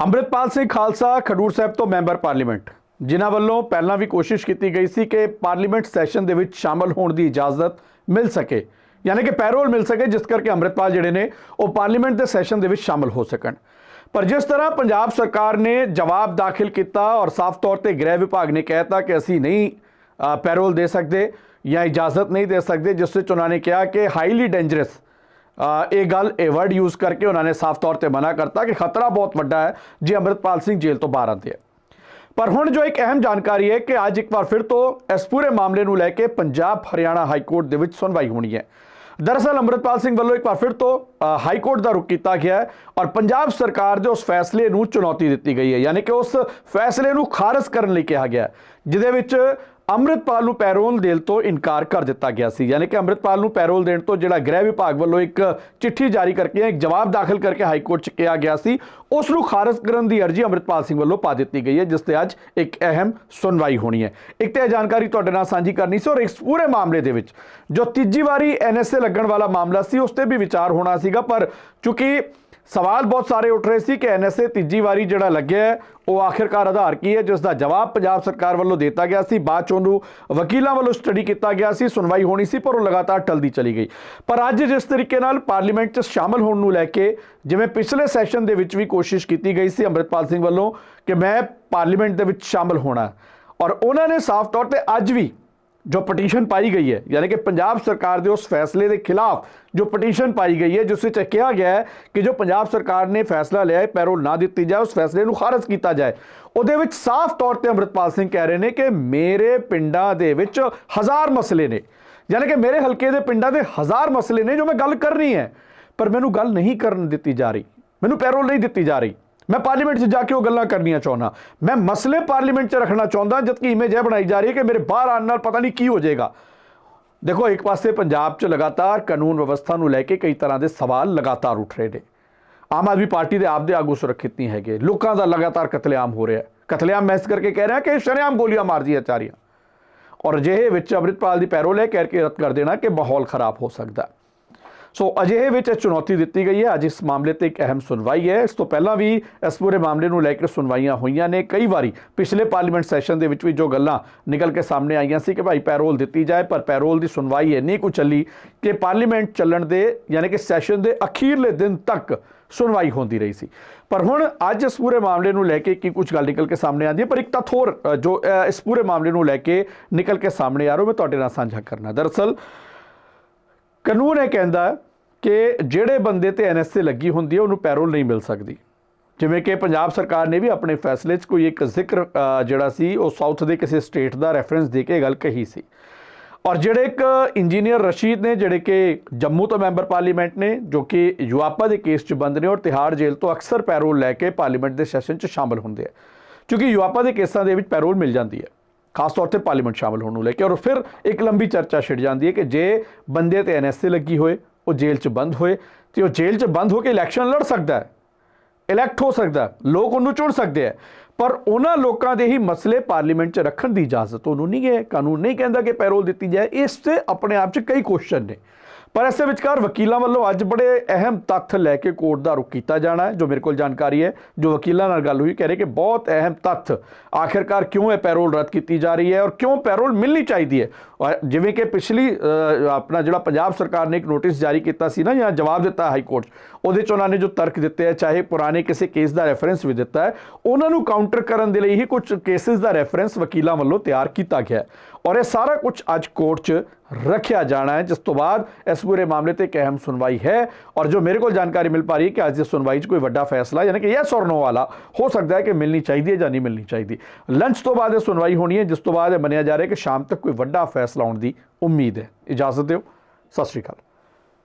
ਅੰਮ੍ਰਿਤਪਾਲ ਸਿੰਘ ਖਾਲਸਾ ਖਡੂਰ ਸਾਹਿਬ ਤੋਂ member parliament, ਜਿਨ੍ਹਾਂ ਵੱਲੋਂ ਪਹਿਲਾਂ ਵੀ ਕੋਸ਼ਿਸ਼ ਕੀਤੀ ਗਈ ਸੀ ਕਿ ਪਾਰਲੀਮੈਂਟ ਸੈਸ਼ਨ ਦੇ ਵਿੱਚ ਸ਼ਾਮਲ ਹੋਣ ਦੀ ਇਜਾਜ਼ਤ ਮਿਲ ਸਕੇ, ਯਾਨੀ ਕਿ ਪੈਰੋਲ ਮਿਲ ਸਕੇ, ਜਿਸ ਕਰਕੇ ਅੰਮ੍ਰਿਤਪਾਲ ਜਿਹੜੇ ਨੇ ਉਹ ਪਾਰਲੀਮੈਂਟ ਦੇ ਸੈਸ਼ਨ ਦੇ ਵਿੱਚ ਸ਼ਾਮਲ ਹੋ ਸਕਣ। ਪਰ ਜਿਸ ਤਰ੍ਹਾਂ ਪੰਜਾਬ ਸਰਕਾਰ ਨੇ ਜਵਾਬ ਦਾਖਲ ਕੀਤਾ ਔਰ ਸਾਫ਼ ਤੌਰ ਤੇ ਗ੍ਰਹਿ ਵਿਭਾਗ ਨੇ ਕਹਿਤਾ ਕਿ ਅਸੀਂ ਨਹੀਂ ਪੈਰੋਲ ਦੇ ਸਕਦੇ ਜਾਂ ਇਜਾਜ਼ਤ ਨਹੀਂ ਦੇ ਸਕਦੇ, ਜਿਸ ਵਿੱਚ ਉਹਨਾਂ ਨੇ ਕਿਹਾ ਕਿ ਹਾਈਲੀ ਡੇਂਜਰਸ ਇਹ ਗੱਲ, ਇਹ ਵਰਡ ਯੂਜ਼ ਕਰਕੇ ਉਹਨਾਂ ਨੇ ਸਾਫ਼ ਤੌਰ ਤੇ ਮਨਾ ਕਰਤਾ ਕਿ ਖਤਰਾ ਬਹੁਤ ਵੱਡਾ ਹੈ ਜੇ ਅੰਮ੍ਰਿਤਪਾਲ ਸਿੰਘ ਜੇਲ੍ਹ ਤੋਂ ਬਾਹਰ ਆਉਂਦੇ ਹੈ ਪਰ ਹੁਣ ਜੋ ਇੱਕ ਅਹਿਮ ਜਾਣਕਾਰੀ ਹੈ ਕਿ ਅੱਜ ਇੱਕ ਵਾਰ ਫਿਰ ਤੋਂ ਇਸ ਪੂਰੇ ਮਾਮਲੇ ਨੂੰ ਲੈ ਕੇ ਪੰਜਾਬ ਹਰਿਆਣਾ ਹਾਈ ਕੋਰਟ ਦੇ ਵਿੱਚ ਸੁਣਵਾਈ ਹੋਣੀ ਹੈ। ਦਰਅਸਲ ਅੰਮ੍ਰਿਤਪਾਲ ਸਿੰਘ ਵੱਲੋਂ ਇੱਕ ਵਾਰ ਫਿਰ ਤੋਂ ਹਾਈ ਕੋਰਟ ਦਾ ਰੁਖ ਕੀਤਾ ਗਿਆ ਹੈ ਔਰ ਪੰਜਾਬ ਸਰਕਾਰ ਦੇ ਉਸ ਫੈਸਲੇ ਨੂੰ ਚੁਣੌਤੀ ਦਿੱਤੀ ਗਈ ਹੈ। ਯਾਨੀ ਕਿ ਉਸ ਫੈਸਲੇ ਨੂੰ ਖਾਰਜ ਕਰਨ ਲਈ ਕਿਹਾ ਗਿਆ ਜਿਹਦੇ ਵਿੱਚ ਅੰਮ੍ਰਿਤਪਾਲ ਨੂੰ ਪੈਰੋਲ ਦੇਣ ਤੋਂ ਇਨਕਾਰ ਕਰ ਦਿੱਤਾ ਗਿਆ ਸੀ। ਯਾਨੀ ਕਿ ਅੰਮ੍ਰਿਤਪਾਲ ਨੂੰ ਪੈਰੋਲ ਦੇਣ ਤੋਂ ਜਿਹੜਾ ਗ੍ਰਹਿ ਵਿਭਾਗ ਵੱਲੋਂ ਇੱਕ ਚਿੱਠੀ ਜਾਰੀ ਕਰਕੇ, ਇੱਕ ਜਵਾਬ ਦਾਖਲ ਕਰਕੇ ਹਾਈ ਕੋਰਟ 'ਚ ਕਿਹਾ ਗਿਆ ਸੀ। ਉਸ ਨੂੰ ਖਾਰਜ ਕਰਨ ਦੀ ਅਰਜ਼ੀ ਅੰਮ੍ਰਿਤਪਾਲ ਸਿੰਘ ਵੱਲੋਂ ਪਾ ਦਿੱਤੀ ਗਈ ਹੈ, ਜਿਸ ਤੇ ਅੱਜ ਇੱਕ ਅਹਿਮ ਸੁਣਵਾਈ ਹੋਣੀ ਹੈ। ਇੱਕ ਤੇ ਇਹ ਜਾਣਕਾਰੀ ਤੁਹਾਡੇ ਨਾਲ ਸਾਂਝੀ ਕਰਨੀ ਸੀ ਔਰ ਇਸ ਪੂਰੇ ਮਾਮਲੇ ਦੇ ਵਿੱਚ ਜੋ ਤੀਜੀ ਵਾਰੀ ਐਨਐਸਏ ਲੱਗਣ ਵਾਲਾ ਮਾਮਲਾ ਸੀ, ਉਸ ਤੇ ਵੀ ਵਿਚਾਰ ਹੋਣਾ ਸੀਗਾ। ਪਰ ਚूंकि ਸਵਾਲ ਬਹੁਤ ਸਾਰੇ ਉੱਠ ਰਹੇ ਸੀ ਕਿ ਐਨਐਸਏ ਤੀਜੀ ਵਾਰੀ ਜਿਹੜਾ ਲੱਗਿਆ ਉਹ ਆਖਿਰਕਾਰ ਆਧਾਰ ਕੀ ਹੈ ਜਿਸ ਦਾ ਜਵਾਬ ਪੰਜਾਬ ਸਰਕਾਰ ਵੱਲੋਂ ਦਿੱਤਾ ਗਿਆ ਸੀ। ਬਾਅਦ ਚ ਉਹਨੂੰ ਵਕੀਲਾਂ ਵੱਲੋਂ ਸਟੱਡੀ ਕੀਤਾ ਗਿਆ ਸੀ, ਸੁਣਵਾਈ ਹੋਣੀ ਸੀ, ਪਰ ਉਹ ਲਗਾਤਾਰ ਟਲਦੀ ਚਲੀ ਗਈ। ਪਰ ਅੱਜ ਜਿਸ ਤਰੀਕੇ ਨਾਲ ਪਾਰਲੀਮੈਂਟ 'ਚ ਸ਼ਾਮਲ ਹੋਣ ਨੂੰ ਲੈ ਕੇ ਜਿਵੇਂ ਪਿਛਲੇ ਸੈਸ਼ਨ ਦੇ ਵਿੱਚ ਵੀ ਕੋਸ਼ਿਸ਼ ਕੀਤੀ ਗਈ ਸੀ ਅੰਮ੍ਰਿਤਪਾਲ ਸਿੰਘ ਵੱਲੋਂ ਕਿ ਮੈਂ ਪਾਰਲੀਮੈਂਟ ਦੇ ਵਿੱਚ ਸ਼ਾਮਲ ਹੋਣਾ। ਔਰ ਉਹਨਾਂ ਨੇ ਸਾਫ਼ ਤੌਰ ਤੇ ਅੱਜ ਵੀ ਜੋ ਪਟੀਸ਼ਨ ਪਾਈ ਗਈ ਹੈ, ਯਾਨੀ ਕਿ ਪੰਜਾਬ ਸਰਕਾਰ ਦੇ ਉਸ ਫੈਸਲੇ ਦੇ ਖਿਲਾਫ ਜੋ ਪਟੀਸ਼ਨ ਪਾਈ ਗਈ ਹੈ, ਜਿਸ ਵਿੱਚ ਇਹ ਕਿਹਾ ਗਿਆ ਹੈ ਕਿ ਜੋ ਪੰਜਾਬ ਸਰਕਾਰ ਨੇ ਫੈਸਲਾ ਲਿਆ ਹੈ, ਪੈਰੋਲ ਨਾ ਦਿੱਤੀ ਜਾਏ, ਉਸ ਫੈਸਲੇ ਨੂੰ ਖਾਰਜ ਕੀਤਾ ਜਾਏ। ਉਹਦੇ ਵਿੱਚ ਸਾਫ਼ ਤੌਰ ਤੇ ਅੰਮ੍ਰਿਤਪਾਲ ਸਿੰਘ ਕਹਿ ਰਹੇ ਨੇ ਕਿ ਮੇਰੇ ਪਿੰਡਾਂ ਦੇ ਵਿੱਚ ਹਜ਼ਾਰ ਮਸਲੇ ਨੇ। ਯਾਨੀ ਕਿ ਮੇਰੇ ਹਲਕੇ ਦੇ ਪਿੰਡਾਂ ਦੇ ਹਜ਼ਾਰ ਮਸਲੇ ਨੇ ਜੋ ਮੈਂ ਗੱਲ ਕਰਨੀ ਹੈ, ਪਰ ਮੈਨੂੰ ਗੱਲ ਨਹੀਂ ਕਰਨ ਦਿੱਤੀ ਜਾ ਰਹੀ। ਮੈਨੂੰ ਪੈਰੋਲ ਨਹੀਂ ਦਿੱਤੀ ਜਾ ਰਹੀ। ਮੈਂ ਪਾਰਲੀਮੈਂਟ 'ਚ ਜਾ ਕੇ ਉਹ ਗੱਲਾਂ ਕਰਨੀਆਂ ਚਾਹੁੰਦਾ। ਮੈਂ ਮਸਲੇ ਪਾਰਲੀਮੈਂਟ 'ਚ ਰੱਖਣਾ ਚਾਹੁੰਦਾ, ਜਦਕਿ ਇਮੇਜ ਇਹ ਬਣਾਈ ਜਾ ਰਹੀ ਹੈ ਕਿ ਮੇਰੇ ਬਾਹਰ ਆਉਣ ਨਾਲ ਪਤਾ ਨਹੀਂ ਕੀ ਹੋ ਜਾਏਗਾ। ਦੇਖੋ, ਇੱਕ ਪਾਸੇ ਪੰਜਾਬ 'ਚ ਲਗਾਤਾਰ ਕਾਨੂੰਨ ਵਿਵਸਥਾ ਨੂੰ ਲੈ ਕੇ ਕਈ ਤਰ੍ਹਾਂ ਦੇ ਸਵਾਲ ਲਗਾਤਾਰ ਉੱਠ ਰਹੇ ਨੇ। ਆਮ ਆਦਮੀ ਪਾਰਟੀ ਦੇ ਆਪਦੇ ਆਗੂ ਸੁਰੱਖਿਅਤ ਨਹੀਂ ਹੈਗੇ। ਲੋਕਾਂ ਦਾ ਲਗਾਤਾਰ ਕਤਲੇਆਮ ਹੋ ਰਿਹਾ ਕਤਲੇਆਮ ਮੈਂ ਇਸ ਕਰਕੇ ਕਹਿ ਰਿਹਾ ਕਿ ਸ਼ਰੇਆਮ ਗੋਲੀਆਂ ਮਾਰਦੀਆਂ ਜਾ ਰਹੀਆਂ। ਔਰ ਅਜਿਹੇ ਵਿੱਚ ਅੰਮ੍ਰਿਤਪਾਲ ਦੀ ਪੈਰੋਲ ਹੈ ਕਹਿ ਕੇ ਰੱਦ ਕਰ ਦੇਣਾ ਕਿ ਮਾਹੌਲ ਖਰਾਬ ਹੋ ਸਕਦਾ ਸੋ ਅਜਿਹੇ ਵਿੱਚ ਇਹ ਚੁਣੌਤੀ ਦਿੱਤੀ ਗਈ ਹੈ। ਅੱਜ ਇਸ ਮਾਮਲੇ ਤੇ ਇੱਕ ਅਹਿਮ ਸੁਣਵਾਈ ਹੈ। ਇਸ ਤੋਂ ਪਹਿਲਾਂ ਵੀ ਇਸ ਪੂਰੇ ਮਾਮਲੇ ਨੂੰ ਲੈ ਕੇ ਸੁਣਵਾਈਆਂ ਹੋਈਆਂ ਨੇ। ਕਈ ਵਾਰੀ ਪਿਛਲੇ ਪਾਰਲੀਮੈਂਟ ਸੈਸ਼ਨ ਦੇ ਵਿੱਚ ਵੀ ਜੋ ਗੱਲਾਂ ਨਿਕਲ ਕੇ ਸਾਹਮਣੇ ਆਈਆਂ ਸੀ ਕਿ ਭਾਈ ਪੈਰੋਲ ਦਿੱਤੀ ਜਾਏ, ਪਰ ਪੈਰੋਲ ਦੀ ਸੁਣਵਾਈ ਇੰਨੀ ਕੁ ਚੱਲੀ ਕਿ ਪਾਰਲੀਮੈਂਟ ਚੱਲਣ ਦੇ ਯਾਨੀ ਕਿ ਸੈਸ਼ਨ ਦੇ ਅਖੀਰਲੇ ਦਿਨ ਤੱਕ ਸੁਣਵਾਈ ਹੁੰਦੀ ਰਹੀ ਸੀ। ਪਰ ਹੁਣ ਅੱਜ ਇਸ ਪੂਰੇ ਮਾਮਲੇ ਨੂੰ ਲੈ ਕੇ ਕੀ ਕੁਝ ਗੱਲ ਨਿਕਲ ਕੇ ਸਾਹਮਣੇ ਆਉਂਦੀ ਹੈ? ਪਰ ਇੱਕ ਤੱਥ ਹੋਰ ਜੋ ਇਸ ਪੂਰੇ ਮਾਮਲੇ ਨੂੰ ਲੈ ਕੇ ਨਿਕਲ ਕੇ ਸਾਹਮਣੇ ਆ ਰਿਹਾ, ਉਹ ਮੈਂ ਤੁਹਾਡੇ ਨਾਲ ਸਾਂਝਾ ਕਰਨਾ। ਦਰਅਸਲ ਕਾਨੂੰਨ ਇਹ ਕਹਿੰਦਾ ਕਿ ਜਿਹੜੇ ਬੰਦੇ ਤੇ ਐਨਐਸਏ ਲੱਗੀ ਹੁੰਦੀ ਹੈ, ਉਹਨੂੰ ਪੈਰੋਲ ਨਹੀਂ ਮਿਲ ਸਕਦੀ। ਜਿਵੇਂ ਕਿ ਪੰਜਾਬ ਸਰਕਾਰ ਨੇ ਵੀ ਆਪਣੇ ਫੈਸਲੇ 'ਚ ਕੋਈ ਇੱਕ ਜ਼ਿਕਰ ਜਿਹੜਾ ਸੀ, ਉਹ ਸਾਊਥ ਦੇ ਕਿਸੇ ਸਟੇਟ ਦਾ ਰੈਫਰੈਂਸ ਦੇ ਕੇ ਇਹ ਗੱਲ ਕਹੀ ਸੀ। ਔਰ ਜਿਹੜੇ ਇੱਕ ਇੰਜੀਨੀਅਰ ਰਸ਼ੀਦ ਨੇ, ਜਿਹੜੇ ਕਿ ਜੰਮੂ ਤੋਂ ਮੈਂਬਰ ਪਾਰਲੀਮੈਂਟ ਨੇ, ਜੋ ਕਿ ਯੁਆਪਾ ਦੇ ਕੇਸ 'ਚ ਬੰਦ ਨੇ ਔਰ ਤਿਹਾੜ ਜੇਲ੍ਹ ਤੋਂ ਅਕਸਰ ਪੈਰੋਲ ਲੈ ਕੇ ਪਾਰਲੀਮੈਂਟ ਦੇ ਸੈਸ਼ਨ 'ਚ ਸ਼ਾਮਲ ਹੁੰਦੇ ਆ। ਕਿਉਂਕਿ ਯੁਆਪਾ ਦੇ ਕੇਸਾਂ ਦੇ ਵਿੱਚ ਪੈਰੋਲ ਮਿਲ ਜਾਂਦੀ ਹੈ। ਖਾਸ ਤੌਰ ਤੇ ਪਾਰਲੀਮੈਂਟ ਸ਼ਾਮਲ ਹੋਣ ਨੂੰ ਲੈ ਕੇ। ਔਰ ਫਿਰ ਇੱਕ ਲੰਬੀ ਚਰਚਾ ਛਿੜ ਜਾਂਦੀ ਹੈ ਕਿ ਜੇ ਬੰਦੇ ਤੇ ਐਨਐਸਏ ਲੱਗੀ ਹੋਏ, ਉਹ ਜੇਲ੍ਹ 'ਚ ਬੰਦ ਹੋਏ, ਤੇ ਉਹ ਜੇਲ੍ਹ 'ਚ ਬੰਦ ਹੋ ਕੇ ਇਲੈਕਸ਼ਨ ਲੜ ਸਕਦਾ ਹੈ। ਇਲੈਕਟ ਹੋ ਸਕਦਾ ਲੋਕ ਉਹਨੂੰ ਚੁਣ ਸਕਦੇ ਆ ਪਰ ਉਹਨਾਂ ਲੋਕਾਂ ਦੇ ਹੀ ਮਸਲੇ ਪਾਰਲੀਮੈਂਟ 'ਚ ਰੱਖਣ ਦੀ ਇਜਾਜ਼ਤ ਉਹਨੂੰ ਨਹੀਂ ਹੈ। ਕਾਨੂੰਨ ਨਹੀਂ ਕਹਿੰਦਾ ਕਿ ਪੈਰੋਲ ਦਿੱਤੀ ਜਾਏ। ਇਸ ਤੇ ਆਪਣੇ ਆਪ 'ਚ ਕਈ ਕੁਐਸਚਨ ਨੇ। ਪਰ ਇਸੇ ਵਿਚਕਾਰ ਵਕੀਲਾਂ ਵੱਲੋਂ ਅੱਜ ਬੜੇ ਅਹਿਮ ਤੱਥ ਲੈ ਕੇ ਕੋਰਟ ਦਾ ਰੁਖ ਕੀਤਾ ਜਾਣਾ ਹੈ, ਜੋ ਮੇਰੇ ਕੋਲ ਜਾਣਕਾਰੀ ਹੈ, ਜੋ ਵਕੀਲਾਂ ਨਾਲ ਗੱਲ ਹੋਈ ਕਹਿ ਰਹੇ ਕਿ ਬਹੁਤ ਅਹਿਮ ਤੱਥ। ਆਖਿਰਕਾਰ ਕਿਉਂ ਇਹ ਪੈਰੋਲ ਰੱਦ ਕੀਤੀ ਜਾ ਰਹੀ ਹੈ ਔਰ ਕਿਉਂ ਪੈਰੋਲ ਮਿਲਣੀ ਚਾਹੀਦੀ ਹੈ? ਔਰ ਜਿਵੇਂ ਕਿ ਪਿਛਲੀ ਆਪਣਾ ਜਿਹੜਾ ਪੰਜਾਬ ਸਰਕਾਰ ਨੇ ਇੱਕ ਨੋਟਿਸ ਜਾਰੀ ਕੀਤਾ ਸੀ ਨਾ ਜਾਂ ਜਵਾਬ ਦਿੱਤਾ ਹਾਈ ਕੋਰਟ 'ਚ, ਉਹਦੇ 'ਚ ਉਹਨਾਂ ਨੇ ਜੋ ਤਰਕ ਦਿੱਤੇ ਹੈ ਚਾਹੇ ਪੁਰਾਣੇ ਕਿਸੇ ਕੇਸ ਦਾ ਰੈਫਰੈਂਸ ਵੀ ਦਿੱਤਾ ਹੈ ਉਹਨਾਂ ਨੂੰ ਕਾਊਂਟਰ ਕਰਨ ਦੇ ਲਈ ਹੀ ਕੁਝ ਕੇਸਿਸ ਦਾ ਰੈਫਰੈਂਸ ਵਕੀਲਾਂ ਵੱਲੋਂ ਤਿਆਰ ਕੀਤਾ ਗਿਆ ਔਰ ਇਹ ਸਾਰਾ ਕੁਝ ਅੱਜ ਕੋਰਟ 'ਚ ਰੱਖਿਆ ਜਾਣਾ ਹੈ ਜਿਸ ਤੋਂ ਬਾਅਦ ਇਸ ਪੂਰੇ ਮਾਮਲੇ ਤੇ ਇੱਕ ਅਹਿਮ ਸੁਣਵਾਈ ਹੈ। ਔਰ ਜੋ ਮੇਰੇ ਕੋਲ ਜਾਣਕਾਰੀ ਮਿਲ ਪਾ ਰਹੀ ਹੈ ਕਿ ਅੱਜ ਦੀ ਸੁਣਵਾਈ 'ਚ ਕੋਈ ਵੱਡਾ ਫੈਸਲਾ ਯਾਨੀ ਕਿ ਯੈਸ ਔਰ ਨੋ ਵਾਲਾ ਹੋ ਸਕਦਾ ਹੈ ਕਿ ਮਿਲਣੀ ਚਾਹੀਦੀ ਹੈ ਜਾਂ ਨਹੀਂ ਮਿਲਣੀ ਚਾਹੀਦੀ। ਲੰਚ ਤੋਂ ਬਾਅਦ ਇਹ ਸੁਣਵਾਈ ਹੋਣੀ ਹੈ ਜਿਸ ਤੋਂ ਬਾਅਦ ਇਹ ਮੰਨਿਆ ਜਾ ਰਿਹਾ ਹੈ ਕਿ ਸ਼ਾਮ ਤੱਕ ਕੋਈ ਵੱਡਾ ਫੈਸਲਾ ਲਾਉਣ ਦੀ ਉਮੀਦ ਹੈ। ਇਜਾਜ਼ਤ ਦਿਓ। ਸਤਿ ਸ਼੍ਰੀ ਅਕਾਲ।